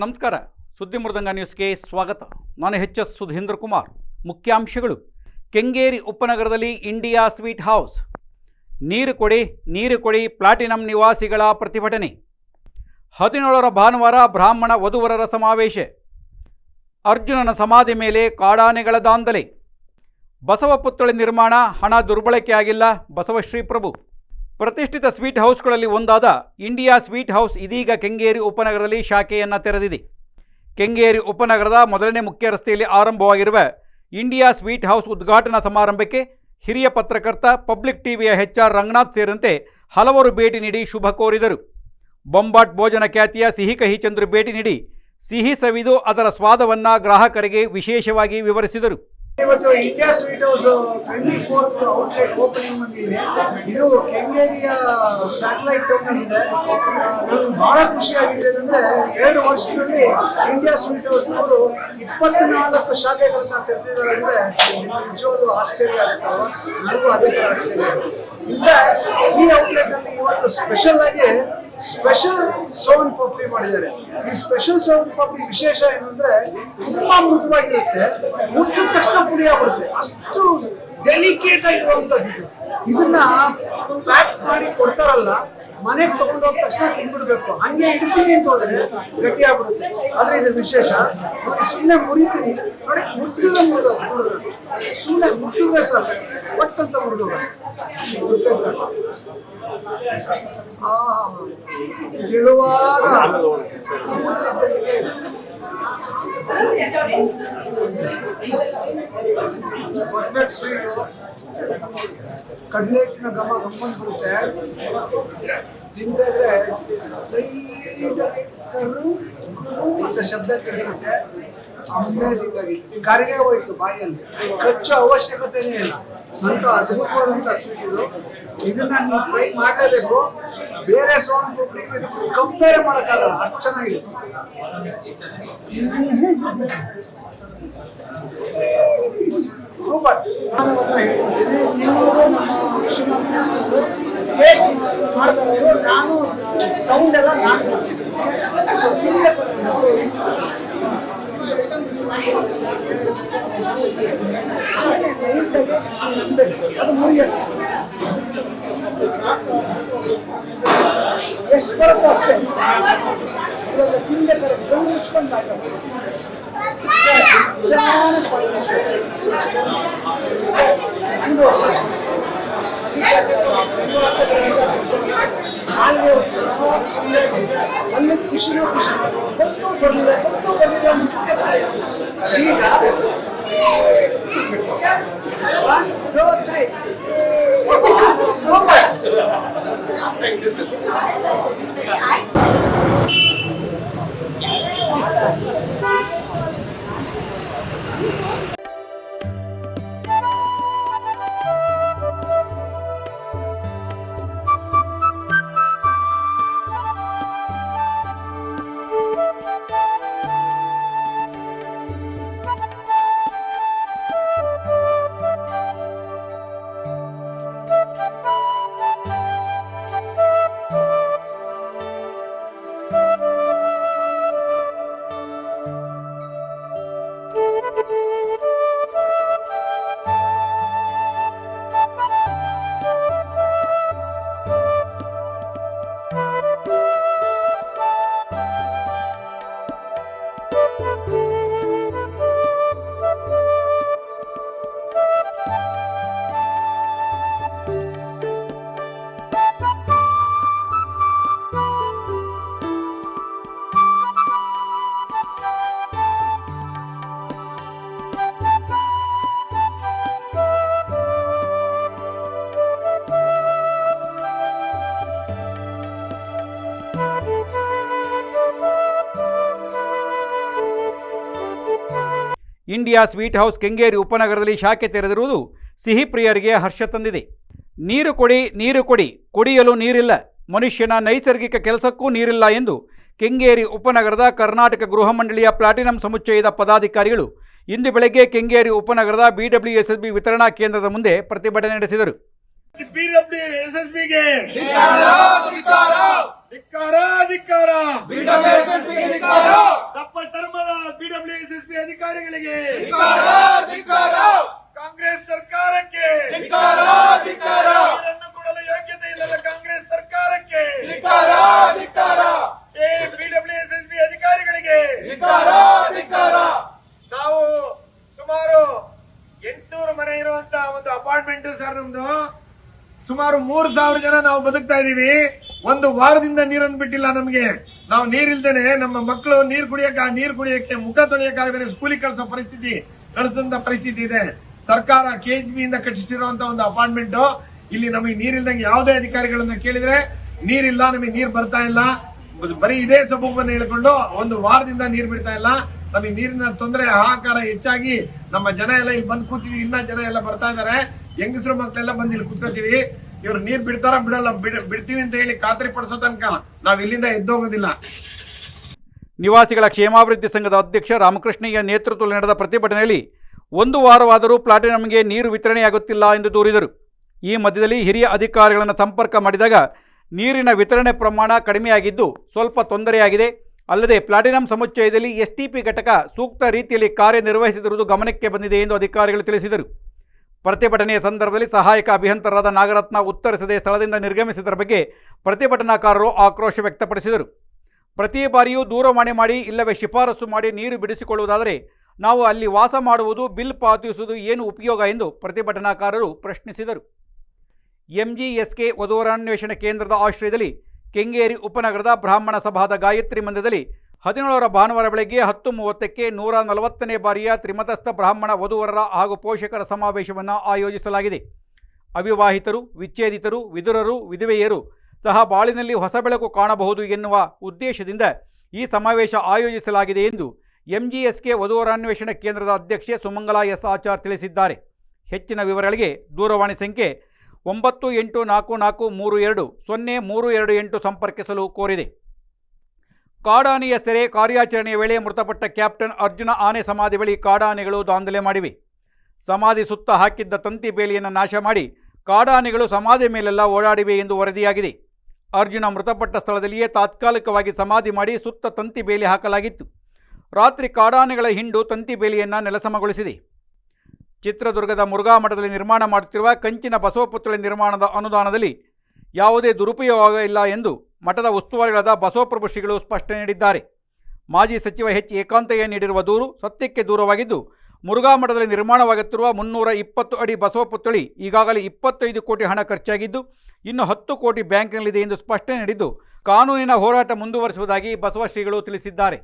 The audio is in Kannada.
ನಮಸ್ಕಾರ. ಸುದ್ದಿ ಮೃದಂಗ ನ್ಯೂಸ್ಗೆ ಸ್ವಾಗತ. ನಾನು ಎಚ್ ಎಸ್ ಸುಧೀಂದ್ರ ಕುಮಾರ್. ಮುಖ್ಯಾಂಶಗಳು. ಕೆಂಗೇರಿ ಉಪನಗರದಲ್ಲಿ ಇಂಡಿಯಾ ಸ್ವೀಟ್ ಹೌಸ್. ನೀರು ಕೊಡಿ ನೀರು ಕೊಡಿ ಪ್ಲಾಟಿನಂ ನಿವಾಸಿಗಳ ಪ್ರತಿಭಟನೆ. ಹದಿನೇಳರ ಭಾನುವಾರ ಬ್ರಾಹ್ಮಣ ವಧುವರರ ಸಮಾವೇಶ. ಅರ್ಜುನನ ಸಮಾಧಿ ಮೇಲೆ ಕಾಡಾನೆಗಳ ದಾಂಧಲೆ. ಬಸವ ಪುತ್ಥಳಿ ನಿರ್ಮಾಣ, ಹಣ ದುರ್ಬಳಕೆಯಾಗಿಲ್ಲ ಬಸವಶ್ರೀ ಪ್ರಭು. ಪ್ರತಿಷ್ಠಿತ ಸ್ವೀಟ್ ಹೌಸ್ಗಳಲ್ಲಿ ಒಂದಾದ ಇಂಡಿಯಾ ಸ್ವೀಟ್ ಹೌಸ್ ಇದೀಗ ಕೆಂಗೇರಿ ಉಪನಗರದಲ್ಲಿ ಶಾಖೆಯನ್ನು ತೆರೆದಿದೆ. ಕೆಂಗೇರಿ ಉಪನಗರದ ಮೊದಲನೇ ಮುಖ್ಯ ರಸ್ತೆಯಲ್ಲಿ ಆರಂಭವಾಗಿರುವ ಇಂಡಿಯಾ ಸ್ವೀಟ್ ಹೌಸ್ ಉದ್ಘಾಟನಾ ಸಮಾರಂಭಕ್ಕೆ ಹಿರಿಯ ಪತ್ರಕರ್ತ, ಪಬ್ಲಿಕ್ ಟಿವಿಯ ಎಚ್ ಆರ್ ರಂಗನಾಥ್ ಸೇರಿದಂತೆ ಹಲವರು ಭೇಟಿ ನೀಡಿ ಶುಭ ಕೋರಿದರು. ಬೊಂಬಾಟ್ ಭೋಜನ ಖ್ಯಾತಿಯ ಸಿಹಿ ಕಹಿ ಚಂದ್ರು ಭೇಟಿ ನೀಡಿ ಸಿಹಿ ಸವಿದು ಅದರ ಸ್ವಾದವನ್ನು ಗ್ರಾಹಕರಿಗೆ ವಿಶೇಷವಾಗಿ ವಿವರಿಸಿದರು. ಇವತ್ತು India sweet house twenty fourth outlet opening ಬಂದಿದೆ. ಇದು ಕೆಂಗೇರಿಯ ಸ್ಯಾಟಲೈಟ್ ಟೌನ್ ಇದೆ. ನಾನು ಬಹಳ ಖುಷಿಯಾಗಿದೆ ಅಂದ್ರೆ ಎರಡು ವರ್ಷದಲ್ಲಿ ಇಂಡಿಯಾ ಸ್ವೀಟ್ ಹೌಸ್ ನವರು ಇಪ್ಪತ್ನಾಲ್ಕು ಶಾಖೆಗಳನ್ನ ತೆರೆದಿದ್ದಾರೆ ಅಂದ್ರೆ ನಿಜವಾಗ್ಲೂ ಆಶ್ಚರ್ಯ ಆಗುತ್ತೆ? ನನಗೂ ಅದೇ ಆಶ್ಚರ್ಯ ಇನ್ಫ್ಯಾಕ್ಟ್ ಈ ಔಟ್ಲೆಟ್ ಅಲ್ಲಿ ಇವತ್ತು ಸ್ಪೆಷಲ್ ಆಗಿ ಸ್ಪೆಷಲ್ ಸೋನ್ ಪಪ್ಡಿ ಮಾಡಿದ್ದಾರೆ. ಈ ಸ್ಪೆಷಲ್ ಸೋನ್ ಪಪ್ಡಿ ವಿಶೇಷ ಏನು ಅಂದ್ರೆ ತುಂಬಾ ಮೃದುವಾಗಿರುತ್ತೆ ಮುಟ್ಟಿದ ತಕ್ಷಣ ಪುಡಿ ಆಗ್ಬಿಡುತ್ತೆ. ಅಷ್ಟು ಡೆಲಿಕೇಟ್ ಆಗಿರುವಂತದ್ದು ಇದು. ಇದನ್ನ ಪ್ಯಾಕ್ ಮಾಡಿ ಕೊಡ್ತಾರಲ್ಲ, ಮನೆಗೆ ತಗೊಂಡು ಹೋದ ತಕ್ಷಣ ತಿನ್ಬಿಡ್ಬೇಕು ಹಂಗೆ ಇಡ್ತೀನಿ ಅಂತ ಹೋದ್ರೆ ಗಟ್ಟಿ ಆಗ್ಬಿಡುತ್ತೆ. ಆದ್ರೆ ಇದು ವಿಶೇಷ. ಸುಮ್ಮನೆ ಮುರಿತೀನಿ. ನೋಡಿ, ಮುಟ್ಟಿದ ಮುರಿದು ಸುಮ್ಮನೆ ಮುಟ್ಟಿದ್ರೆ ಸಾಕು. ಒಟ್ಟಂತ ಮುರಿದು ಆ ತಿಳುವಾದ. ಪರ್ಫೆಕ್ಟ್ ಸ್ವೀಟ್ ಕಡಲೆ ಹಿಟ್ಟಿನ ಘಮ ಗಮ್ಮನ್ ಬರುತ್ತೆ ತಿಂತಿದ್ರೆ ಲೈಟಾಗಿ ಅಂತ ಶಬ್ದ ಕೇಳಿಸುತ್ತೆ. ಅಮೇಸಿಂಗ್ ಆಗಿದೆ ಕರಿಗೆ ಹೋಯ್ತು ಬಾಯಲ್ಲಿ. ಖರ್ಚು ಅವಶ್ಯಕತೆನೇ ಇಲ್ಲ. ಅಂತ ಅದ್ಭುತವಾದಂತ ಸ್ವೀಟ್ ಇದು ಇದನ್ನ ನೀವು ಟ್ರೈ ಮಾಡಲೇಬೇಕು. ಬೇರೆ ಸೋನ್ ಪುಡಿಗೂ ಇದಕ್ಕೂ ಕಂಪೇರ್ ಮಾಡೋಕ್ಕಾಗಲ್ಲ. ಅಷ್ಟು ಚೆನ್ನಾಗಿದೆ. ಸೂಪರ್ ನಾನು ನಾನು ಸೌಂಡ್ ಎಲ್ಲ ನಾನು ಅದು ಮುರಿಯುತ್ತೆ ಎಷ್ಟು ಬರುತ್ತೋ ಅಷ್ಟೇ ಇವಾಗ ತಿನ್ಬೇಕಾದ್ರೆ ಕಣ್ಣು ಮುಚ್ಕೊಂಡು ಆಗಲ್ಲ ನಿಧಾನಕ್ಕೆ ಮಾಡಿ ಅಷ್ಟೇ. ಅನುಭವಿಸಿ. ನಾಲ್ಗೆ ಒಂಥರ ಅಲ್ಲಿ ಖುಷಿನೂ ಖುಷಿ ಗೊತ್ತು ಬರಲಿಲ್ಲ ಗೊತ್ತು ಬರಲಿಲ್ಲ super India sweet house Kengeri ಉಪನಗರದಲ್ಲಿ ಶಾಖೆ ತೆರೆದಿರುವುದು ಸಿಹಿ ಪ್ರಿಯರಿಗೆ ಹರ್ಷ ತಂದಿದೆ. ನೀರು ಕೊಡಿ ನೀರು ಕೊಡಿ ಕುಡಿಯಲು ನೀರಿಲ್ಲ. ಮನುಷ್ಯನ ನೈಸರ್ಗಿಕ ಕೆಲಸಕ್ಕೂ ನೀರಿಲ್ಲ ಎಂದು ಕೆಂಗೇರಿ ಉಪನಗರದ ಕರ್ನಾಟಕ ಗೃಹ ಮಂಡಳಿಯ ಪ್ಲಾಟಿನಂ ಸಮುಚ್ಚಯದ ಪದಾಧಿಕಾರಿಗಳು ಇಂದು ಬೆಳಗ್ಗೆ ಕೆಂಗೇರಿ ಉಪನಗರದ ಬಿಡಬ್ಲ್ಯೂಎಸ್ಎಸ್ಬಿ ವಿತರಣಾ ಕೇಂದ್ರದ ಮುಂದೆ ಪ್ರತಿಭಟನೆ ನಡೆಸಿದರು. ಧಿಕ್ಕಾರ ಧಿಕ್ಕಾರ. ದಪ್ಪ ಚರ್ಮದ ಬಿಡಬ್ಲ್ಯೂ ಎಸ್ ಎಸ್ ಬಿಡಬ್ಲ್ಯೂಎಸ್ಎಸ್ಪಿ ಅಧಿಕಾರಿಗಳಿಗೆ ಕಾಂಗ್ರೆಸ್ ಸರ್ಕಾರಕ್ಕೆ ಸುಮಾರು ಮೂರ್ ಸಾವಿರ ಜನ ನಾವು ಬದುಕ್ತಾ ಇದೀವಿ ಒಂದು ವಾರದಿಂದ ನೀರನ್ನು ಬಿಟ್ಟಿಲ್ಲ ನಮಗೆ. ನಾವು ನೀರಿಲ್ದೇನೆ ನಮ್ಮ ಮಕ್ಕಳು ನೀರ್ ಕುಡಿಯಕ್ಕೆ ನೀರ್ ಕುಡಿಯಕ್ಕೆ, ಮುಖ ತೊಳೆಯಕ್ಕಾಗದೇ ಸ್ಕೂಲಿಗೆ ಕಳಿಸೋ ಪರಿಸ್ಥಿತಿ, ಕಳಿಸಿದಂತ ಪರಿಸ್ಥಿತಿ ಇದೆ. ಸರ್ಕಾರ ಕೆಜಿಬಿ ಇಂದ ಕಟ್ಟಿಸಿರುವಂತ ಒಂದು ಅಪಾರ್ಟ್ಮೆಂಟ್ ಇಲ್ಲಿ ನಮಗೆ ನೀರಿಲ್ದಂಗೆ ಯಾವುದೇ ಅಧಿಕಾರಿಗಳನ್ನ ಕೇಳಿದ್ರೆ, ನೀರಿಲ್ಲ, ನಮಗೆ ನೀರ್ ಬರ್ತಾ ಇಲ್ಲ. ಬರೀ ಇದೇ ಸಬೂಬನ್ನು ಹೇಳ್ಕೊಂಡು ಒಂದು ವಾರದಿಂದ ನೀರ್ ಬಿಡ್ತಾ ಇಲ್ಲ. ನಮಗೆ ನೀರಿನ ತೊಂದರೆ ಆಕಾರ ಹೆಚ್ಚಾಗಿ ನಮ್ಮ ಜನ ಎಲ್ಲ ಇಲ್ಲಿ ಬಂದು ಕೂತಿದ್ವಿ ಇನ್ನ ಜನ ಎಲ್ಲ ಬರ್ತಾ ಇದಾರೆ. ಹೆಂಗಸರು ಮಕ್ಕಳೆಲ್ಲ ಬಂದು ಇಲ್ಲಿ ಕುತ್ಕೋತೀವಿ. ಇವ್ರು ನೀರ್ ಬಿಡ್ತಾರ ಬಿಡಲ್ಲ, ಬಿಡ್- ಬಿಡ್ತೀವಿ ಅಂತ ಹೇಳಿ ಖಾತ್ರಿ ಪಡಿಸೋ ತನಕ ನಾವ್ ಇಲ್ಲಿಂದ ಎದ್ದೋಗೋದಿಲ್ಲ. ನಿವಾಸಿಗಳ ಕ್ಷೇಮಾಭಿವೃದ್ಧಿ ಸಂಘದ ಅಧ್ಯಕ್ಷ ರಾಮಕೃಷ್ಣಯ್ಯ ನೇತೃತ್ವದಲ್ಲಿ ನಡೆದ ಪ್ರತಿಭಟನೆಯಲ್ಲಿ ಒಂದು ವಾರವಾದರೂ ಪ್ಲಾಟಿನಂಗೆ ನೀರು ವಿತರಣೆಯಾಗುತ್ತಿಲ್ಲ ಎಂದು ದೂರಿದರು. ಈ ಮಧ್ಯದಲ್ಲಿ ಹಿರಿಯ ಅಧಿಕಾರಿಗಳನ್ನು ಸಂಪರ್ಕ ಮಾಡಿದಾಗ ನೀರಿನ ವಿತರಣೆ ಪ್ರಮಾಣ ಕಡಿಮೆಯಾಗಿದ್ದು ಸ್ವಲ್ಪ ತೊಂದರೆಯಾಗಿದೆ. ಅಲ್ಲದೆ ಪ್ಲಾಟಿನಂ ಸಮುಚ್ಚಯದಲ್ಲಿ ಎಸ್ಟಿಪಿ ಘಟಕ ಸೂಕ್ತ ರೀತಿಯಲ್ಲಿ ಕಾರ್ಯನಿರ್ವಹಿಸಿರುವುದು ಗಮನಕ್ಕೆ ಬಂದಿದೆ ಎಂದು ಅಧಿಕಾರಿಗಳು ತಿಳಿಸಿದರು. ಪ್ರತಿಭಟನೆಯ ಸಂದರ್ಭದಲ್ಲಿ ಸಹಾಯಕ ಅಭಿಯಂತರರಾದ ನಾಗರತ್ನ ಉತ್ತರಿಸದೆ ಸ್ಥಳದಿಂದ ನಿರ್ಗಮಿಸಿದರ ಬಗ್ಗೆ ಪ್ರತಿಭಟನಾಕಾರರು ಆಕ್ರೋಶ ವ್ಯಕ್ತಪಡಿಸಿದರು. ಪ್ರತಿ ಬಾರಿಯೂ ದೂರವಾಣಿ ಮಾಡಿ, ಇಲ್ಲವೇ ಶಿಫಾರಸು ಮಾಡಿ ನೀರು ಬಿಡಿಸಿಕೊಳ್ಳುವುದಾದರೆ ನಾವು ಅಲ್ಲಿ ವಾಸ ಮಾಡುವುದು, ಬಿಲ್ ಪಾವತಿಸುವುದು ಏನು ಉಪಯೋಗ ಎಂದು ಪ್ರತಿಭಟನಾಕಾರರು ಪ್ರಶ್ನಿಸಿದರು. ಎಂಜಿಎಸ್ಕೆ ವಧುವರಾನ್ವೇಷಣೆ ಕೇಂದ್ರದ ಆಶ್ರಯದಲ್ಲಿ ಕೆಂಗೇರಿ ಉಪನಗರದ ಬ್ರಾಹ್ಮಣ ಸಭಾದ ಗಾಯತ್ರಿ ಮಂದಿರದಲ್ಲಿ ಹದಿನೇಳರ ಭಾನುವಾರ ಬೆಳಗ್ಗೆ ಹತ್ತು ಮೂವತ್ತಕ್ಕೆ ನೂರ ನಲವತ್ತನೇ ಬಾರಿಯ ತ್ರಿಮತಸ್ಥ ಬ್ರಾಹ್ಮಣ ವಧುವರರ ಹಾಗೂ ಪೋಷಕರ ಸಮಾವೇಶವನ್ನು ಆಯೋಜಿಸಲಾಗಿದೆ. ಅವಿವಾಹಿತರು, ವಿಚ್ಛೇದಿತರು, ವಿದುರರು, ವಿಧವೆಯರು ಸಹ ಬಾಳಿನಲ್ಲಿ ಹೊಸ ಬೆಳಕು ಕಾಣಬಹುದು ಎನ್ನುವ ಉದ್ದೇಶದಿಂದ ಈ ಸಮಾವೇಶ ಆಯೋಜಿಸಲಾಗಿದೆ ಎಂದು ಎಂಜಿಎಸ್ಕೆ ವಧುವರಾನ್ವೇಷಣಾ ಕೇಂದ್ರದ ಅಧ್ಯಕ್ಷೆ ಸುಮಂಗಲಾ ಎಸ್ ಆಚಾರ್ ತಿಳಿಸಿದ್ದಾರೆ. ಹೆಚ್ಚಿನ ವಿವರಗಳಿಗೆ ದೂರವಾಣಿ ಸಂಖ್ಯೆ ಒಂಬತ್ತು ಎಂಟು ನಾಲ್ಕು ನಾಲ್ಕು ಮೂರು ಎರಡು ಸೊನ್ನೆ ಮೂರು ಎರಡು ಎಂಟು ಸಂಪರ್ಕಿಸಲು ಕೋರಿದೆ. ಕಾಡಾನೆಯ ಸೆರೆ ಕಾರ್ಯಾಚರಣೆಯ ವೇಳೆ ಮೃತಪಟ್ಟ ಕ್ಯಾಪ್ಟನ್ ಅರ್ಜುನ ಆನೆ ಸಮಾಧಿ ಬಳಿ ಕಾಡಾನೆಗಳು ದಾಂಧಲೆ ಮಾಡಿವೆ. ಸಮಾಧಿ ಸುತ್ತ ಹಾಕಿದ್ದ ತಂತಿ ಬೇಲಿಯನ್ನು ನಾಶ ಮಾಡಿ ಕಾಡಾನೆಗಳು ಸಮಾಧಿ ಮೇಲೆಲ್ಲ ಓಡಾಡಿವೆ ಎಂದು ವರದಿಯಾಗಿದೆ. ಅರ್ಜುನ ಮೃತಪಟ್ಟ ಸ್ಥಳದಲ್ಲಿಯೇ ತಾತ್ಕಾಲಿಕವಾಗಿ ಸಮಾಧಿ ಮಾಡಿ ಸುತ್ತ ತಂತಿ ಬೇಲಿ ಹಾಕಲಾಗಿತ್ತು. ರಾತ್ರಿ ಕಾಡಾನೆಗಳ ಹಿಂಡು ತಂತಿ ಬೇಲಿಯನ್ನು ನೆಲಸಮಗೊಳಿಸಿದೆ. ಚಿತ್ರದುರ್ಗದ ಮುರುಘಾ ಮಠದಲ್ಲಿ ನಿರ್ಮಾಣ ಮಾಡುತ್ತಿರುವ ಕಂಚಿನ ಬಸವಪುತ್ಥಳಿ ನಿರ್ಮಾಣದ ಅನುದಾನದಲ್ಲಿ ಯಾವುದೇ ದುರುಪಯೋಗ ಇಲ್ಲ ಎಂದು ಮಠದ ಉಸ್ತುವಾರಿಗಳಾದ ಬಸವಪ್ರಭು ಶ್ರೀಗಳು ಸ್ಪಷ್ಟನೆ ನೀಡಿದ್ದಾರೆ. ಮಾಜಿ ಸಚಿವ ಎಚ್. ಏಕಾಂತಯ್ಯ ನೀಡಿರುವ ದೂರು ಸತ್ಯಕ್ಕೆ ದೂರವಾಗಿದ್ದು, ಮುರುಘಾ ಮಠದಲ್ಲಿ ನಿರ್ಮಾಣವಾಗುತ್ತಿರುವ ಮುನ್ನೂರ ಇಪ್ಪತ್ತು ಅಡಿ ಬಸವಪುತ್ಥಳಿ ಈಗಾಗಲೇ ಇಪ್ಪತ್ತೈದು ಕೋಟಿ ಹಣ ಖರ್ಚಾಗಿದ್ದು, ಇನ್ನು ಹತ್ತು ಕೋಟಿ ಬ್ಯಾಂಕ್ನಲ್ಲಿದೆ ಎಂದು ಸ್ಪಷ್ಟನೆ ನೀಡಿದ್ದು, ಕಾನೂನಿನ ಹೋರಾಟ ಮುಂದುವರಿಸುವುದಾಗಿ ಬಸವ ಶ್ರೀಗಳು ತಿಳಿಸಿದ್ದಾರೆ.